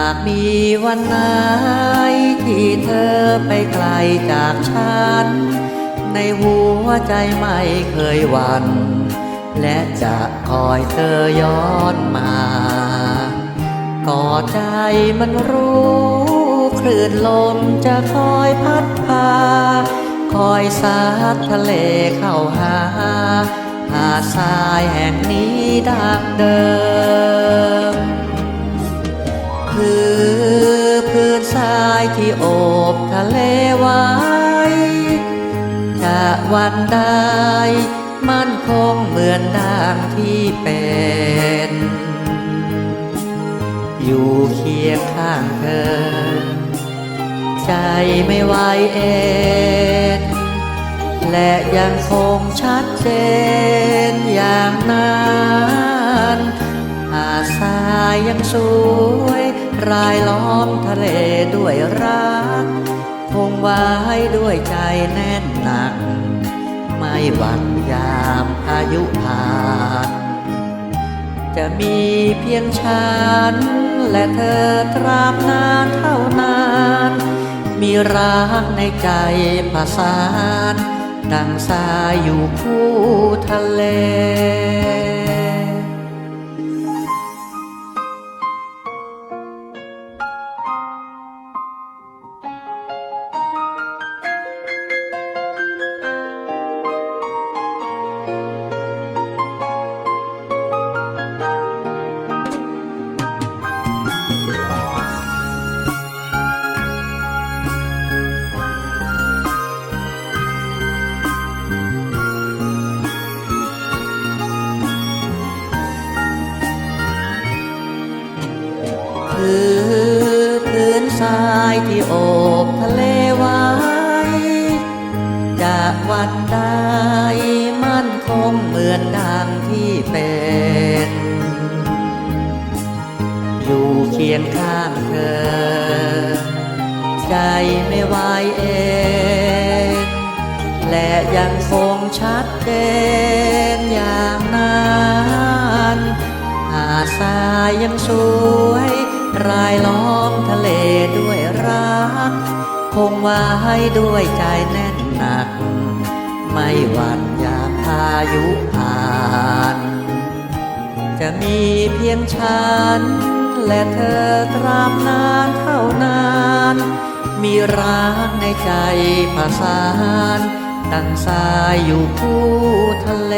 ากมีวันไหนที่เธอไปไกลจากฉัน ในหัวใจไม่เคยหวั่นและจะคอยเธอย้อนมา ก่อใจมันรู้คลื่นลมจะคอยพัดพา คอยซัดทะเลเข้าหา หาทรายแห่งนี้ดังเดิม คือพื้นทรายที่โอบทะเลไว้จะวันใดมันคงเหมือนดังที่เป็น อยู่เคียงข้างเธอ ใจไม่ไหวเอ็นและยังคงชัดเจนอย่างนั้นหาดทรายยังสวย รายล้อมทะเลด้วยรัก คงไว้ด้วยใจแน่นหนัก ไม่หวั่นยามพายุผ่าน จะมีเพียงฉัน และเธอตราบนานเท่านาน มีรักในใจผสานดังสายอยู่คู่ทะเล ทรายที่โอบทะเลไว้จากวันใดมั่นคงเหมือนดังที่เป็น อยู่เคียงข้างเธอ ใจไม่ไหวเอง และยังคงชัดเจนอย่างนั้นหาดทรายยังสวย รายล้อมทะเลด้วยรัก คงไว้ด้วยใจแน่นหนัก ไม่หวั่นยามพายุผ่าน จะมีเพียงฉัน และเธอตราบนานเท่านาน มีรักในใจผสานดังสายอยู่คู่ทะเล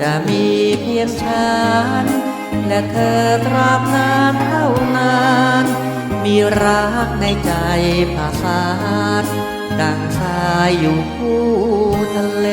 จะมีเพียงฉัน และเธอตราบนานเท่านาน มีรักในใจผสานดังสายอยู่คู่ทะเล